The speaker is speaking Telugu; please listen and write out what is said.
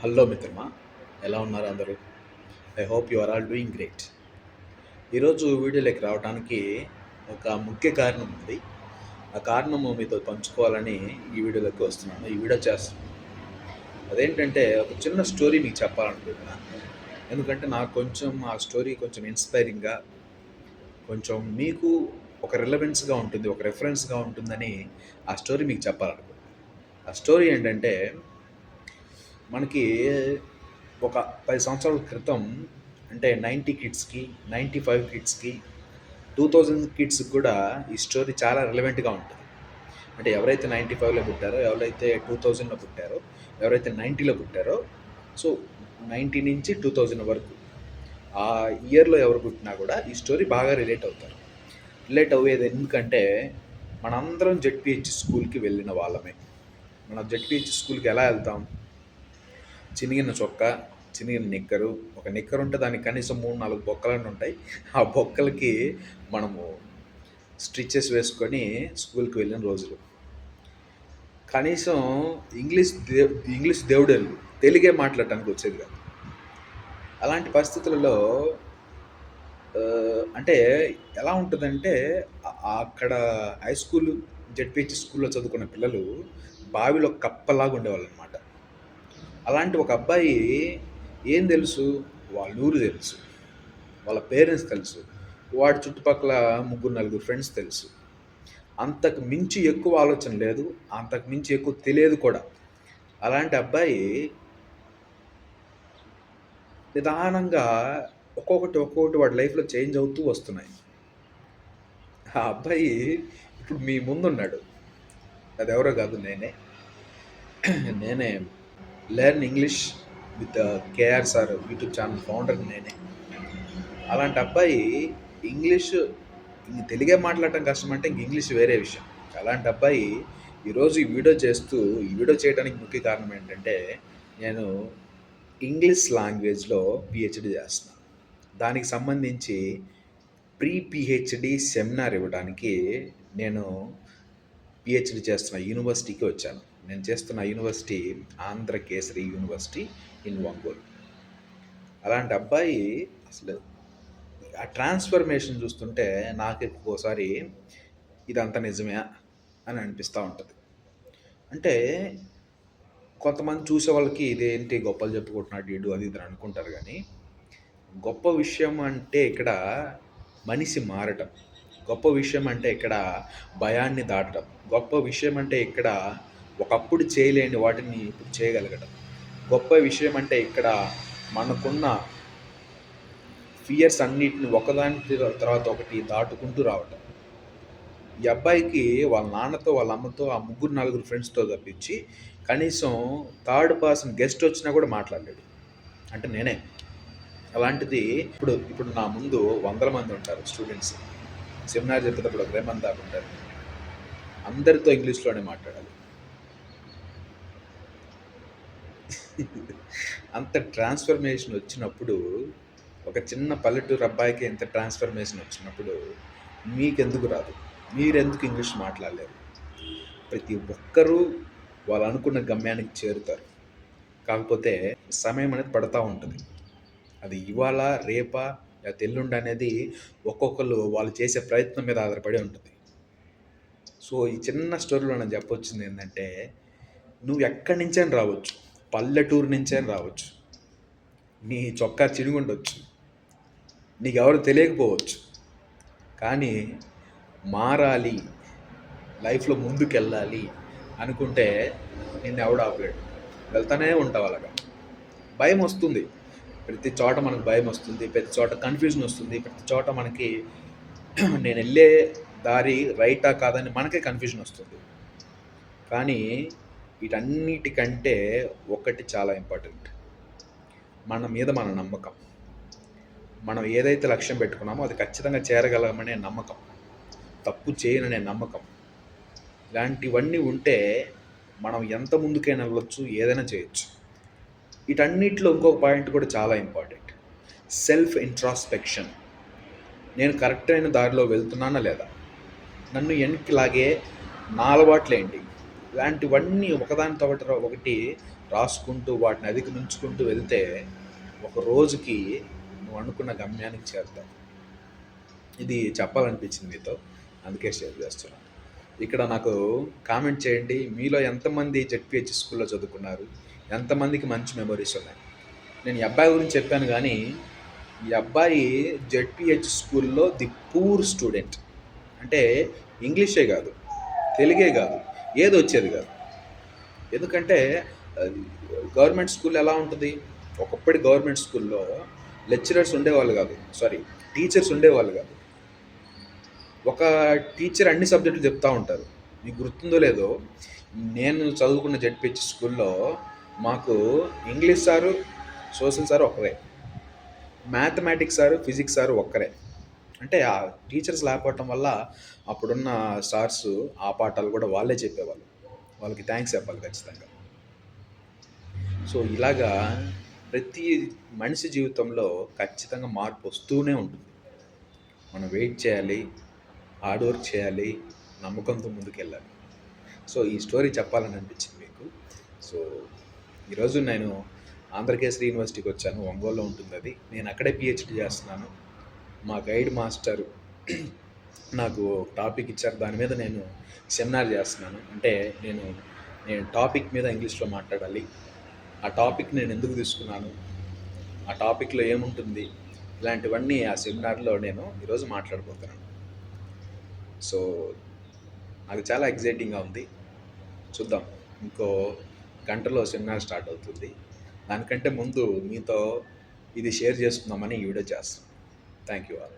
హలో మిత్రమా ఎలా ఉన్నారు అందరూ? I hope you are all doing great ఈరోజు వీడియోలోకి రావడానికి ఒక ముఖ్య కారణం ఉంది. ఆ కారణము మీతో పంచుకోవాలని ఈ వీడియోలోకి వస్తున్నాను ఈ వీడియో చేస్తున్నాను. అదేంటంటే ఒక చిన్న స్టోరీ మీకు చెప్పాలనుకుంటున్నాను ఎందుకంటే నాకు కొంచెం ఆ స్టోరీ కొంచెం ఇన్స్పైరింగ్గా కొంచెం మీకు ఒక రిలవెన్స్గా ఉంటుంది ఒక రెఫరెన్స్గా ఉంటుందని ఆ స్టోరీ మీకు చెప్పాలనుకుంటున్నాను ఆ స్టోరీ ఏంటంటే మనకి ఒక పది సంవత్సరాల క్రితం అంటే నైంటీ కిడ్స్కి నైంటీ ఫైవ్ కిడ్స్కి టూ థౌజండ్ కిడ్స్కి కూడా ఈ స్టోరీ చాలా రిలవెంట్గా ఉంటుంది. అంటే ఎవరైతే నైంటీ ఫైవ్లో పుట్టారో ఎవరైతే టూ థౌజండ్లో పుట్టారో ఎవరైతే నైంటీలో పుట్టారో సో నైంటీ నుంచి టూ థౌజండ్ వరకు ఆ ఇయర్లో ఎవరు పుట్టినా కూడా ఈ స్టోరీ బాగా రిలేట్ అవుతారు. రిలేట్ అయ్యేది ఎందుకంటే మనందరం జెడ్పిహెచ్ స్కూల్కి వెళ్ళిన వాళ్ళమే. మనం జెడ్పిహెచ్ స్కూల్కి ఎలా వెళ్తాం? చినిగిన చొక్క చినిగిన నిక్కరు ఒక నిక్కరు ఉంటే దానికి కనీసం మూడు నాలుగు బొక్కలన్నీ ఉంటాయి. ఆ బొక్కలకి మనము స్టిచెస్ వేసుకొని స్కూల్కి వెళ్ళిన రోజులు. కనీసం ఇంగ్లీష్ దేవు ఇంగ్లీష్ దేవుడు తెలుగే మాట్లాడటానికి వచ్చేది కాదు. అలాంటి పరిస్థితులలో అంటే ఎలా ఉంటుందంటే అక్కడ హై స్కూల్ జెడ్పిహెచ్ స్కూల్లో చదువుకున్న పిల్లలు బావిలో కప్పలాగా ఉండేవాళ్ళు అనమాట అలాంటి ఒక అబ్బాయి ఏం తెలుసు? వాళ్ళ ఊరు తెలుసు. వాళ్ళ పేరెంట్స్ తెలుసు. వాడి చుట్టుపక్కల ముగ్గురు నలుగురు ఫ్రెండ్స్ తెలుసు. అంతకు మించి ఎక్కువ ఆలోచన లేదు. అంతకు మించి ఎక్కువ తెలియదు కూడా. అలాంటి అబ్బాయి నిదానంగా ఒక్కొక్కటి ఒక్కొక్కటి వాడి లైఫ్లో చేంజ్ అవుతూ వస్తున్నాయి. ఆ అబ్బాయి ఇప్పుడు మీ ముందున్నాడు. అది ఎవరో కాదు నేనే. నేనే learn English with KR sir YouTube channel founder నేనే. అలాంటి అబ్బాయి ఇంగ్లీష్ ఇంక తెలుగే మాట్లాడటం కష్టం అంటే ఇంక ఇంగ్లీష్ వేరే విషయం. అలాంటి అబ్బాయి ఈరోజు ఈ వీడియో చేస్తూ ఈ వీడియో చేయడానికి ముఖ్య కారణం ఏంటంటే నేను ఇంగ్లీష్ లాంగ్వేజ్లో పిహెచ్డి చేస్తున్నాను దానికి సంబంధించి ప్రీ పిహెచ్డి సెమినార్ ఇవ్వడానికి నేను పిహెచ్డి చేస్తున్న యూనివర్సిటీకి వచ్చాను. నేను చేస్తున్న university Andhra Kesari university in Ongole. అలాంటి అబ్బాయి అసలు ఆ ట్రాన్స్ఫర్మేషన్ చూస్తుంటే నాకు ఒక్కోసారి ఇదంతా నిజమే అని అనిపిస్తూ ఉంటుంది. అంటే కొంతమంది చూసే వాళ్ళకి ఇదేంటి గొప్పలు చెప్పుకుంటున్నాడు వీడు అది ఇది అనుకుంటారు కానీ గొప్ప విషయం అంటే ఇక్కడ మనిషి మారటం. గొప్ప విషయం అంటే ఇక్కడ భయాన్ని దాటడం. గొప్ప విషయం అంటే ఇక్కడ ఒకప్పుడు చేయలేని వాటిని ఇప్పుడు చేయగలగడం గొప్ప విషయం అంటే ఇక్కడ మనకున్న ఫియర్స్ అన్నిటిని ఒకదాని తర్వాత ఒకటి దాటుకుంటూ రావటం. ఈ అబ్బాయికి వాళ్ళ నాన్నతో వాళ్ళ అమ్మతో ఆ ముగ్గురు నలుగురు ఫ్రెండ్స్తో తప్పించి కనీసం థర్డ్ పర్సన్ గెస్ట్ వచ్చినా కూడా మాట్లాడలేడు. అంటే నేనే. అలాంటిది ఇప్పుడు ఇప్పుడు నా ముందు వందల మంది ఉంటారు స్టూడెంట్స్ సెమినార్ చెప్పేటప్పుడు ఒక మంది దాకా ఉంటారు. అందరితో ఇంగ్లీష్లోనే మాట్లాడాలి. అంత ట్రాన్స్ఫర్మేషన్ వచ్చినప్పుడు ఒక చిన్న పల్లెటూరు అబ్బాయికి ఎంత ట్రాన్స్ఫర్మేషన్ వచ్చినప్పుడు మీకెందుకు రాదు? మీరెందుకు ఇంగ్లీష్ మాట్లాడలేరు? ప్రతి ఒక్కరూ వాళ్ళు అనుకున్న గమ్యానికి చేరుతారు. కాకపోతే సమయం అనేది పడతా ఉంటుంది. అది ఇవాళ రేపా లేకపోతే తెల్లుండి అనేది ఒక్కొక్కరు వాళ్ళు చేసే ప్రయత్నం మీద ఆధారపడి ఉంటుంది. సో ఈ చిన్న స్టోరీలో నేను చెప్పొచ్చింది ఏంటంటే నువ్వు ఎక్కడి నుంచైనా రావచ్చు. పల్లెటూరు నుంచే రావచ్చు. నీ చొక్కా చినుగుండొచ్చు. నీకెవరు తెలియకపోవచ్చు. కానీ మారాలి లైఫ్లో ముందుకెళ్ళాలి అనుకుంటే నిన్ను ఎవడు ఆపలేడు. వెళ్తానే ఉంటావు అలాగా. భయం వస్తుంది. ప్రతి చోట మనకు భయం వస్తుంది. ప్రతి చోట కన్ఫ్యూజన్ వస్తుంది. ప్రతి చోట మనకి నేను వెళ్ళే దారి రైటా కాదని మనకే కన్ఫ్యూజన్ వస్తుంది. కానీ వీటన్నిటికంటే ఒకటి చాలా ఇంపార్టెంట్. మన మీద మన నమ్మకం. మనం ఏదైతే లక్ష్యం పెట్టుకున్నామో అది ఖచ్చితంగా చేరగలమనే నమ్మకం. తప్పు చేయననే నమ్మకం. ఇలాంటివన్నీ ఉంటే మనం ఎంత ముందుకైనా వెళ్ళొచ్చు ఏదైనా చేయొచ్చు. వీటన్నిటిలో ఇంకొక పాయింట్ కూడా చాలా ఇంపార్టెంట్. Self introspection. నేను కరెక్ట్ అయిన దారిలో వెళ్తున్నానా లేదా? నన్ను వెనక్కి లాగే నా అలవాట్లేంటి? ఇలాంటివన్నీ ఒకదానితో ఒకటి ఒకటి రాసుకుంటూ వాటిని అధిగమించుకుంటూ వెళ్తే ఒక రోజుకి నువ్వు అనుకున్న గమ్యానికి చేరుతావు. ఇది చెప్పాలనిపించింది మీతో అందుకే షేర్ చేస్తున్నాను. ఇక్కడ నాకు కామెంట్ చేయండి. మీలో ఎంతమంది జెడ్పిహెచ్ స్కూల్లో చదువుకున్నారు? ఎంతమందికి మంచి మెమరీస్ ఉన్నాయి? నేను ఈ అబ్బాయి గురించి చెప్పాను కానీ ఈ అబ్బాయి జెడ్పిహెచ్ స్కూల్లో ది పూర్ స్టూడెంట్. అంటే ఇంగ్లీషే కాదు తెలుగే కాదు. ఏది వచ్చేది కాదు. ఎందుకంటే గవర్నమెంట్ స్కూల్ ఎలా ఉంటుంది? ఒకప్పటి గవర్నమెంట్ స్కూల్లో లెక్చరర్స్ ఉండేవాళ్ళు కాదు. సారీ టీచర్స్ ఉండేవాళ్ళు కాదు. ఒక టీచర్ అన్ని సబ్జెక్టులు చెప్తూ ఉంటారు. మీకు గుర్తుందో లేదో నేను చదువుకున్న జడ్పిహెచ్ స్కూల్లో మాకు ఇంగ్లీష్ సారు సోషల్ సారు ఒకరే మ్యాథమెటిక్స్ సారు ఫిజిక్స్ సారు ఒక్కరే. అంటే ఆ టీచర్స్ లేకపోవటం వల్ల అప్పుడున్న స్టార్స్ ఆ పాఠాలు కూడా వాళ్ళే చెప్పేవాళ్ళు. వాళ్ళకి థ్యాంక్స్ చెప్పాలి ఖచ్చితంగా. సో ఇలాగా ప్రతి మనిషి జీవితంలో ఖచ్చితంగా మార్పు వస్తూనే ఉంటుంది. మనం వెయిట్ చేయాలి హార్డ్ వర్క్ చేయాలి నమ్మకంతో ముందుకెళ్ళాలి. సో ఈ స్టోరీ చెప్పాలని అనిపించింది మీకు. సో ఈరోజు నేను ఆంధ్రకేశ్వరి యూనివర్సిటీకి వచ్చాను. ఒంగోలులో ఉంటుంది అది. నేను అక్కడే పిహెచ్డి చేస్తున్నాను. మా గైడ్ మాస్టర్ నాకు టాపిక్ ఇచ్చారు. దాని మీద నేను సెమినార్ చేస్తున్నాను. అంటే నేను నేను టాపిక్ మీద ఇంగ్లీష్లో మాట్లాడాలి. ఆ టాపిక్ నేను ఎందుకు తీసుకున్నాను? ఆ టాపిక్లో ఏముంటుంది? ఇలాంటివన్నీ ఆ సెమినార్లో నేను ఈరోజు మాట్లాడబోతున్నాను. సో నాకు చాలా ఎగ్జైటింగ్గా ఉంది. చూద్దాం. ఇంకో గంటలో సెమినార్ స్టార్ట్ అవుతుంది. దానికంటే ముందు మీతో ఇది షేర్ చేసుకుందామని ఈ వీడియో చేస్తాను థ్యాంక్ యూ ఆల్